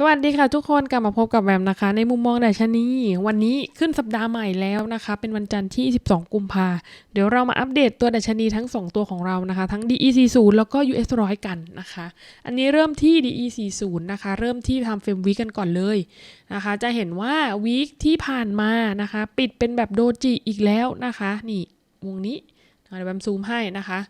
สวัสดีค่ะทุกคนกลับมาพบกับแวมนะคะ ในมุมมองดัชนีวันนี้ขึ้นสัปดาห์ใหม่แล้วนะคะ เป็นวันจันทร์ที่ 12 กุมภาเดี๋ยวเรามาอัปเดตตัวดัชนีทั้ง 2 ตัวของเรานะคะ ทั้ง DE40 แล้วก็ US 100 กันนะคะ อันนี้เริ่มที่ DE40 นะคะ เริ่มที่ทำเฟรมวีกันก่อนเลยนะคะ จะเห็นว่าวีคที่ผ่านมานะคะ ปิดเป็นแบบโดจิอีกแล้วนะคะ นี่วงนี้เดี๋ยวแวมซูมให้นะคะ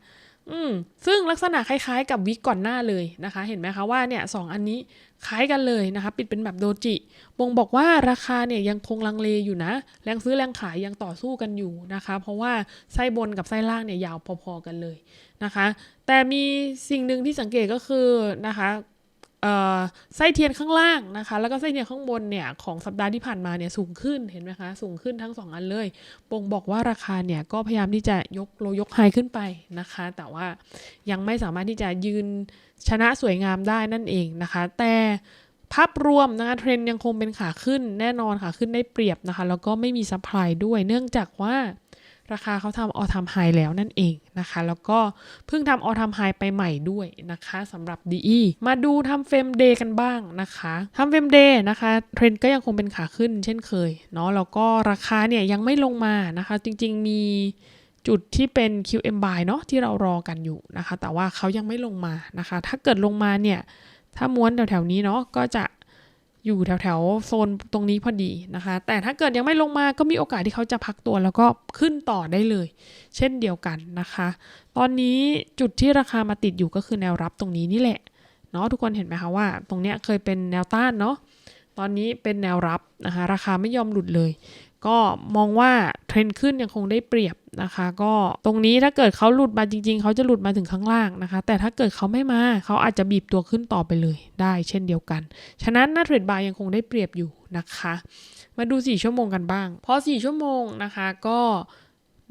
อืมซึ่งลักษณะคล้ายๆ กับวิกก่อนหน้าเลยนะคะ เห็นไหมคะว่าเนี่ยสองอันนี้คล้ายกันเลยนะคะ ปิดเป็นแบบโดจิบ่งบอกว่าราคาเนี่ยยังคงลังเลอยู่นะ แรงซื้อแรงขายยังต่อสู้กันอยู่นะคะ เพราะว่าไส้บนกับไส้ล่างเนี่ยยาวพอๆกันเลยนะคะ แต่มีสิ่งหนึ่งที่สังเกตก็คือนะคะ ไส้เทียนข้างล่างนะคะ แล้วก็ไส้เทียนข้างบนเนี่ยของสัปดาห์ที่ผ่านมาเนี่ยสูงขึ้นเห็นไหมคะ สูงขึ้นทั้งสองอันเลยบ่งบอกว่าราคาเนี่ยก็พยายามที่จะยกโลยกไฮขึ้นไปนะคะ แต่ว่ายังไม่สามารถที่จะยืนชนะสวยงามได้นั่นเองนะคะ แต่ภาพรวมนะคะเทรนยังคงเป็นขาขึ้นแน่นอนค่ะขึ้นได้เปรียบนะคะ แล้วก็ไม่มีซัพพลายด้วยเนื่องจากว่า ราคาเขาทำออทำไฮแล้วนั่นเองนะคะ แล้วก็เพิ่งทำออทำไฮไปใหม่ด้วยนะคะสำหรับ DE มาดูทำเฟรมเดย์กันบ้างนะคะทำเฟรมเดย์นะคะเทรนด์ก็ยังคงเป็นขาขึ้นเช่นเคยเนาะแล้วก็ราคาเนี่ยยังไม่ลงมานะคะ จริงๆมีจุดที่เป็น QM buy เนาะที่เรารอกันอยู่นะคะ แต่ว่าเขายังไม่ลงมานะคะ ถ้าเกิดลงมาเนี่ยถ้าม้วนแถวๆนี้เนาะก็จะ อยู่แถวๆโซนตรงนี้พอดีนะคะ แต่ถ้าเกิดยังไม่ลงมาก็มีโอกาสที่เขาจะพักตัวแล้วก็ขึ้นต่อได้เลย เช่นเดียวกันนะคะ ตอนนี้จุดที่ราคามาติดอยู่ก็คือแนวรับตรงนี้นี่แหละเนาะทุกคนเห็นไหมคะว่า ตรงเนี้ยเคยเป็นแนวต้านเนาะตอนนี้เป็นแนวรับนะคะราคาไม่ยอมหลุดเลย ก็มองว่าเทรนด์ขึ้นยังคงได้เปรียบนะคะ ก็ตรงนี้ถ้าเกิดเขาหลุดมาจริง ๆ เขาจะหลุดมาถึงข้างล่างนะคะ แต่ถ้าเกิดเขาไม่มาเขาอาจจะบีบตัวขึ้นต่อไปเลยได้เช่นเดียวกัน ฉะนั้นหน้าเทรดบายยังคงได้เปรียบอยู่นะคะ มาดู 4 ชั่วโมงกันบ้าง พอ 4 ชั่วโมงนะคะก็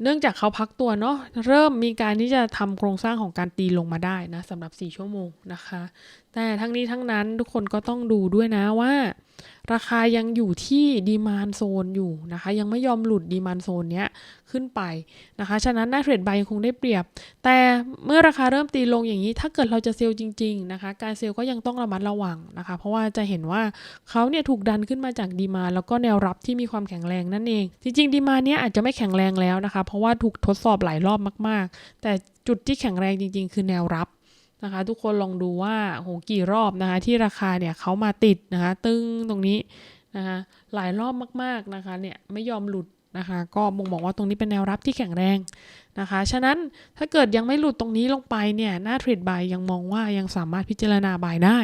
เนื่องจากเขาพักตัวเนาะเริ่มมีการที่จะทำโครงสร้างของการตีลงมาได้นะสำหรับ 4 ชั่วโมงนะคะ แต่ทั้งนี้ทั้งนั้นทุกคนก็ต้องดูด้วยนะว่า ราคายังอยู่ที่ดีมานโซนอยู่นะคะ ยังไม่ยอมหลุดดีมานโซนเนี้ยขึ้นไปนะคะ ฉะนั้นหน้าเทรดบายยังคงได้เปรียบ แต่เมื่อราคาเริ่มตีลงอย่างนี้ ถ้าเกิดเราจะเซลล์จริง ๆ นะคะ การเซลล์ก็ยังต้องระมัดระวังนะคะ เพราะว่าจะเห็นว่าเขาเนี่ยถูกดันขึ้นมาจากดีมานแล้วก็แนวรับที่มีความแข็งแรงนั่นเอง จริงๆดีมานเนี้ยอาจจะไม่แข็งแรงแล้วนะคะ เพราะว่าถูกทดสอบหลายรอบมาก ๆ แต่จุดที่แข็งแรงจริง ๆ คือแนวรับ นะคะ ทุกคนลองดูว่าโหกี่รอบนะคะ ที่ราคาเนี่ยเขามาติดนะคะ ตึงตรงนี้นะคะ หลายรอบมากๆนะคะ เนี่ยไม่ยอมหลุด นะคะก็บ่งบอกว่าตรงนี้เป็นแนวรับที่แข็งแรงนะคะ ฉะนั้นถ้าเกิดยังไม่หลุดตรงนี้ลงไปเนี่ยหน้าเทรดบายยังมองว่ายังสามารถพิจารณาบายได้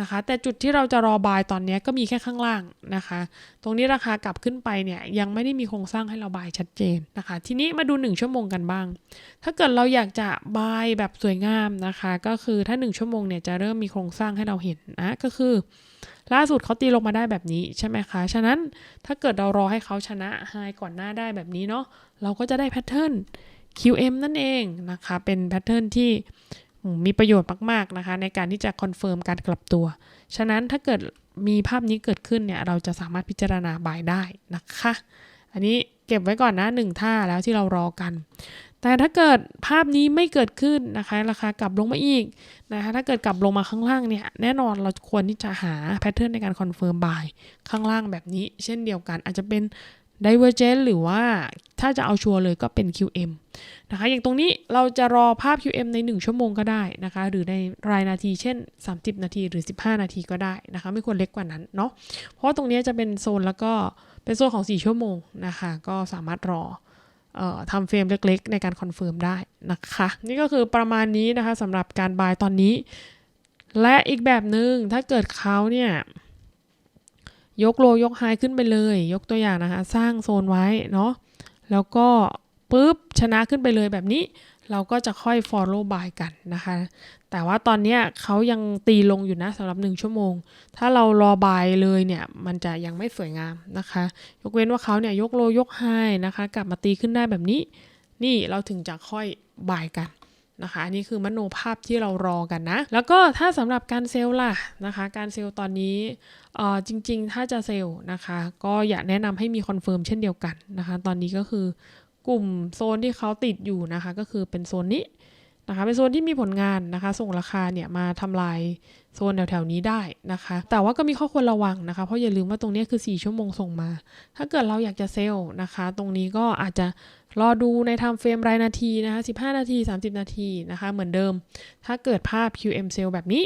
นะคะ แต่จุดที่เราจะรอบายตอนนี้ก็มีแค่ข้างล่างนะคะ ตรงนี้ราคากลับขึ้นไปเนี่ยยังไม่ได้มีโครงสร้างให้เราบายชัดเจนนะคะ ทีนี้มาดู 1 ชั่วโมงกันบ้าง ถ้าเกิดเราอยากจะบายแบบสวยงามนะคะ ก็คือถ้า 1 ชั่วโมงเนี่ยจะเริ่มมีโครงสร้างให้เราเห็นนะก็คือ ล่าสุดเขาตีลงมาได้แบบนี้ใช่ไหมคะ ฉะนั้นถ้าเกิดเรารอให้เขาชนะไฮก่อนหน้าได้แบบนี้เนาะเราก็จะได้แพทเทิร์น QM นั่นเองนะคะ เป็นแพทเทิร์นที่มีประโยชน์มากๆนะคะ ในการที่จะคอนเฟิร์มการกลับตัว ฉะนั้นถ้าเกิดมีภาพนี้เกิดขึ้นเนี่ย เราจะสามารถพิจารณาบายได้นะคะ อันนี้ เก็บไว้ก่อนนะหนึ่งท่าแล้วที่เรารอกัน แต่ถ้าเกิดภาพนี้ไม่เกิดขึ้นนะคะ ราคากลับลงมาอีกนะคะถ้าเกิดกลับลงมาข้างล่างเนี่ยแน่นอนเราควรที่จะหาแพทเทิร์นในการคอนเฟิร์มบายข้างล่างแบบนี้ เช่นเดียวกันอาจจะเป็น Divergent หรือว่าถ้าจะเอาชัวร์เลยก็เป็น QM นะคะอย่างตรงนี้เราจะรอภาพ QM ใน 1 ชั่วโมงก็ได้นะคะ หรือในรายนาทีเช่น 30 นาทีหรือ 15 นาทีก็ได้นะคะ ไม่ควรเล็กกว่านั้นเนาะเพราะตรงนี้จะเป็นโซนแล้วก็เป็นโซนของ 4 ชั่วโมงนะคะ ก็สามารถรออทำเฟรมเล็กๆ ในการคอนเฟิร์มได้นะคะ นี่ก็คือประมาณนี้นะคะสำหรับการบายตอนนี้ และอีกแบบหนึง่งถ้าเกิดเขาเนี่ย ยกโลยกไฮขึ้นไปเลย ยกตัวอย่างนะคะ สร้างโซนไว้เนาะแล้วก็ปุ๊บชนะขึ้นไปเลยแบบนี้ เราก็จะค่อย follow by กันนะคะ แต่ว่าตอนนี้เขายังตีลงอยู่นะสำหรับ 1 ชั่วโมง ถ้าเรารอบายเลยเนี่ย มันจะยังไม่สวยงามนะคะ ยกเว้นว่าเขาเนี่ยยกโลยกไฮนะคะ กลับมาตีขึ้นได้แบบนี้ นี่เราถึงจะค่อยบายกัน นะคะอันนี้คือมโนภาพที่เรารอกันนะ แล้วก็ถ้าสำหรับการเซลล์ล่ะนะคะ การเซลล์ตอนนี้จริง ๆ ถ้าจะเซลล์นะคะ ก็อยากแนะนำให้มีคอนเฟิร์มเช่นเดียวกันนะคะ ตอนนี้ก็คือกลุ่มโซนที่เขาติดอยู่นะคะ ก็คือเป็นโซนนี้ นะคะเป็นโซนที่มีผลงานนะคะส่งราคาเนี่ยมาทำลายโซนแถวๆนี้ได้นะคะ แต่ว่าก็มีข้อควรระวังนะคะ เพราะอย่าลืมว่าตรงนี้คือ 4 ชั่วโมงส่งมา ถ้าเกิดเราอยากจะเซลล์นะคะ ตรงนี้ก็อาจจะรอดูในไทม์เฟรมรายนาทีนะคะ 15 นาที 30 นาทีนะคะ เหมือนเดิม ถ้าเกิดภาพ QM เซลล์แบบนี้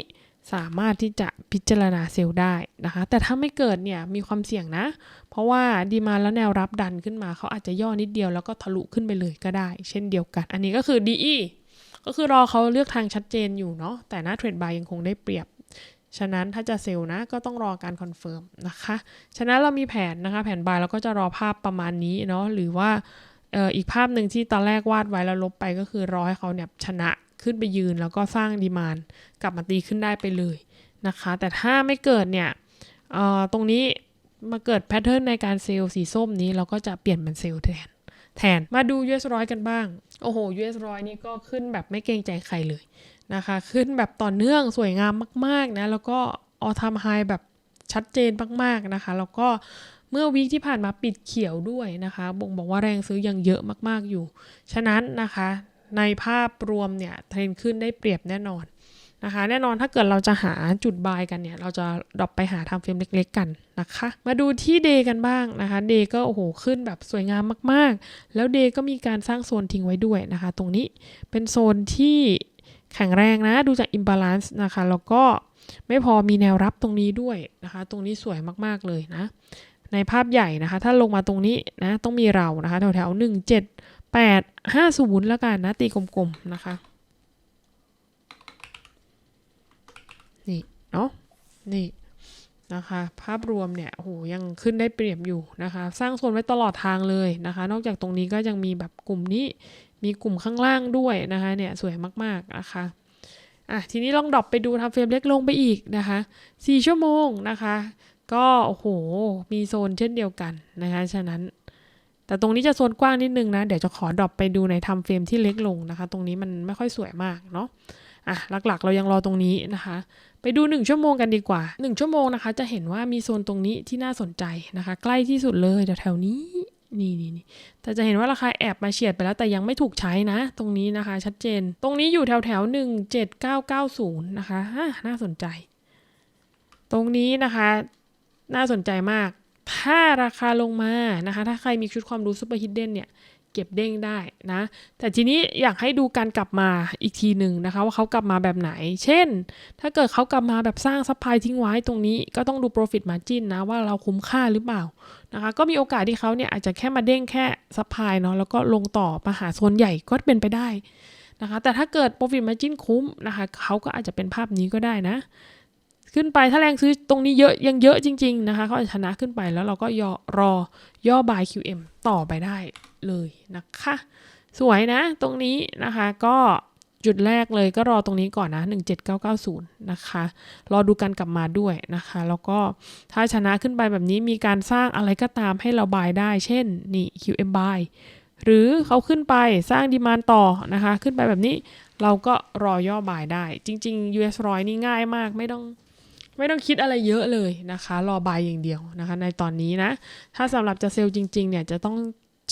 สามารถที่จะพิจารณาเซลล์ได้นะคะ แต่ถ้าไม่เกิดเนี่ยมีความเสี่ยงนะ เพราะว่าดีมาแล้วแนวรับดันขึ้นมาเขาอาจจะย่อนิดเดียวแล้วก็ทะลุขึ้นไปเลยก็ได้ เช่นเดียวกัน อันนี้ก็คือ DE ก็คือรอเขาเลือกทางชัดเจนอยู่เนาะแต่หน้าเทรดบายยังคงได้เปรียบ ฉะนั้นถ้าจะเซลล์นะก็ต้องรอการคอนเฟิร์มนะคะ ฉะนั้นเรามีแผนนะคะแผนบายเราก็จะรอภาพประมาณนี้เนาะหรือว่าอีกภาพหนึ่งที่ตอนแรกวาดไว้แล้วลบไปก็คือรอให้เขาเนี่ยชนะขึ้นไปยืนแล้วก็สร้างดีมานกลับมาตีขึ้นได้ไปเลยนะคะ แต่ถ้าไม่เกิดเนี่ยตรงนี้มาเกิดแพทเทิร์นในการเซลล์สีส้มนี้เราก็จะเปลี่ยนเป็นเซลล์แทน แทนมาดู US ร้อยกันบ้าง โอ้โห US ร้อยนี่ก็ขึ้นแบบไม่เกรงใจใครเลยนะคะ ขึ้นแบบต่อเนื่องสวยงามมากๆนะ แล้วก็ออทามไฮแบบชัดเจนมากๆนะคะ แล้วก็เมื่อวีคที่ผ่านมาปิดเขียวด้วยนะคะ บ่งบอกว่าแรงซื้อยังเยอะมากๆอยู่ ฉะนั้นนะคะในภาพรวมเนี่ยเทรนขึ้นได้เปรียบแน่นอน นะคะ แน่นอนถ้าเกิดเราจะหาจุดบายกันเนี่ย เราจะดรอปไปหาทำเฟรมเล็กๆกันนะคะ มาดูที่เดย์กันบ้างนะคะเดย์ก็โอ้โหขึ้นแบบสวยงามมากๆ แล้วเดย์ก็มีการสร้างโซนทิ้งไว้ด้วยนะคะ ตรงนี้เป็นโซนที่แข็งแรงนะ ดูจาก imbalance นะคะ แล้วก็ไม่พอมีแนวรับตรงนี้ด้วยนะคะ ตรงนี้สวยมากๆเลยนะ ในภาพใหญ่นะคะ ถ้าลงมาตรงนี้นะ ต้องมีเรานะคะ แถวๆหนึ่งเจ็ดแปดห้าศูนย์แล้วกันนะ ตีกลมๆนะคะ นี่ เนาะนี่นะคะภาพรวมเนี่ยโอ้โหยังขึ้นได้เปรียบอยู่นะคะ สร้างโซนไว้ตลอดทางเลยนะคะ นอกจากตรงนี้ก็ยังมีแบบกลุ่มนี้มีกลุ่มข้างล่างด้วยนะคะเนี่ยสวยมากๆนะคะอะทีนี้ลองดรอปไปดูทำเฟรมเล็กลงไปอีกนะคะ4ชั่วโมงนะคะ ก็โอ้โหมีโซนเช่นเดียวกันนะคะฉะนั้น แต่ตรงนี้จะโซนกว้างนิดนึงนะเดี๋ยวจะขอดรอปไปดูในทำเฟรมที่เล็กลงนะคะ ตรงนี้มันไม่ค่อยสวยมากเนาะอะหลักๆ เรายังรอตรงนี้นะคะ ไปดู 1 ชั่วโมงกันดีกว่า 1 ชั่วโมงนะคะ จะเห็นว่ามีโซนตรงนี้ที่น่าสนใจนะคะ ใกล้ที่สุดเลยแถวๆนี้นี่นี่นี่แต่จะเห็นว่าราคาแอบมาเฉียดไปแล้วแต่ยังไม่ถูกใช้นะ ตรงนี้นะคะ ชัดเจน ตรงนี้อยู่แถวแถวหนึ่งเจ็ดเก้าเก้าศูนย์นะคะอะน่าสนใจ ตรงนี้นะคะ น่าสนใจมาก ถ้าราคาลงมานะคะ ถ้าใครมีชุดความรู้ซูเปอร์ฮิดเด้นเนี่ย เก็บเด้งได้นะ แต่ทีนี้อยากให้ดูการกลับมาอีกทีหนึ่งนะคะ ว่าเขากลับมาแบบไหน เช่น ถ้าเกิดเขากลับมาแบบสร้างซัพพลายทิ้งไว้ตรงนี้ ก็ต้องดู profit margin นะ ว่าเราคุ้มค่าหรือเปล่านะคะ ก็มีโอกาสที่เขาเนี่ยอาจจะแค่มาเด้งแค่ซัพพลายเนาะแล้วก็ลงต่อมาหาโซนใหญ่ก็เป็นไปได้นะคะ แต่ถ้าเกิด profit margin คุ้มนะคะเขาก็อาจจะเป็นภาพนี้ก็ได้นะ ขึ้นไปถ้าแรงซื้อตรงนี้เยอะยังเยอะจริง ๆ นะคะเขาอาจะชนะขึ้นไปแล้วเราก็ย่อรอย่อบาย QM ต่อไปได้เลยนะคะ สวยนะตรงนี้นะคะก็จุดแรกเลยก็รอตรงนี้ก่อนนะ 17990 นะคะ รอดูการกลับมาด้วยนะคะ แล้วก็ถ้าชนะขึ้นไปแบบนี้มีการสร้างอะไรก็ตามให้เราบายได้ เช่นนี่ QM buy หรือเขาขึ้นไปสร้างดีมานต่อนะคะ ขึ้นไปแบบนี้เราก็รอย่อบายได้ จริง ๆ US ร้อยนี่ง่ายมากไม่ต้อง ไม่ต้องคิดอะไรเยอะเลยนะคะ รอบายอย่างเดียวนะคะ ในตอนนี้นะ ถ้าสำหรับจะเซลล์จริง ๆ เนี่ยจะต้อง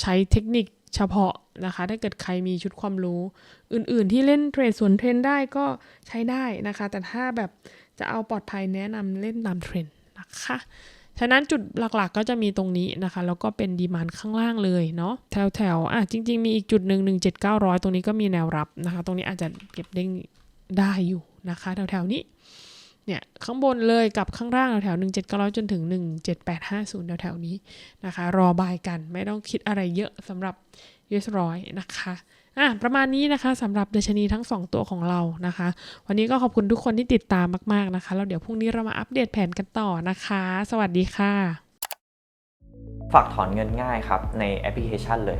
ใช้เทคนิคเฉพาะนะคะ ถ้าเกิดใครมีชุดความรู้อื่นๆ ที่เล่นเทรดสวนเทรนได้ก็ใช้ได้นะคะ แต่ถ้าแบบจะเอาปลอดภัยแนะนำเล่นตามเทรนนะคะ ฉะนั้นจุดหลักๆก็จะมีตรงนี้นะคะ แล้วก็เป็นดีมานข้างล่างเลยเนาะ แถวๆอะจริง ๆ มีอีกจุดหนึ่งหนึ่งเจ็ดเก้าร้อยตรงนี้ก็มีแนวรับนะคะ ตรงนี้อาจจะเก็บเด้งได้อยู่นะคะ แถวๆนี้ เนี่ยข้างบนเลยกับข้างล่างแถวๆ1 7 9 0 0จนถึง17850แถวๆนี้นะคะ รอบายกันไม่ต้องคิดอะไรเยอะสำหรับ US ร้อยนะคะอะประมาณนี้นะคะสำหรับดัชนีทั้ง 2 ตัวของเรานะคะ วันนี้ก็ขอบคุณทุกคนที่ติดตามมาก ๆ นะคะ แล้วเดี๋ยวพรุ่งนี้เรามาอัปเดตแผนกันต่อนะคะ สวัสดีค่ะ ฝากถอนเงินง่ายครับ ในแอปพลิเคชันเลย